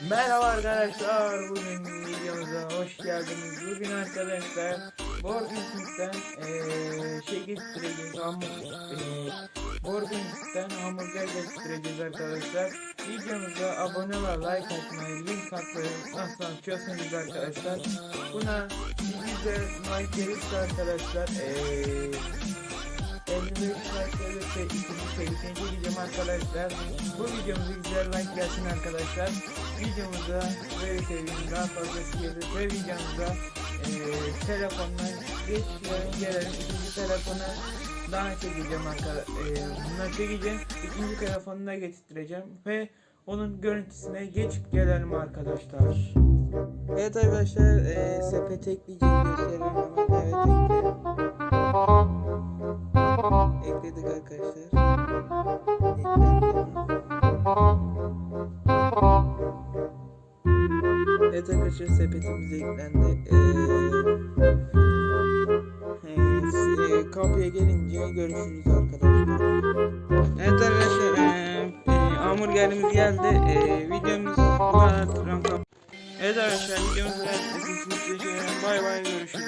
Merhaba arkadaşlar, bugün videomuza hoş geldiniz. Bugün arkadaşlar Borgens'ten eee şey getireceğiz, hamur, eee Borgens'ten hamburger getireceğiz arkadaşlar. Videomuza abone ve like atmayı, link atmayı nasıl açıyorsunuz arkadaşlar. Buna güzel like gelirse arkadaşlar, 55 gelirse ikinci çekeceğim arkadaşlar. Bu videomuza güzel like gelsin arkadaşlar. Videomuza böyle sevdiğim daha fazla gelir ve videomuza eee telefondan geç yarın gelelim ikinci telefona daha çekeceğim arkadaşlar. Eee bunları çekeceğim. İkinci telefonuna getireceğim ve onun görüntüsüne geçip gelelim arkadaşlar. Evet arkadaşlar eee sepete ekleyeceğim gösterelim Ekledik arkadaşlar. Evet arkadaşlar sepetimiz eklendi. Ee, e, kapıya gelince görüşürüz arkadaşlar. Evet arkadaşlar ee, e, hamburgerimiz geldi. E, videomuz var. Evet arkadaşlar videomuz geldi. Bay bay görüşürüz.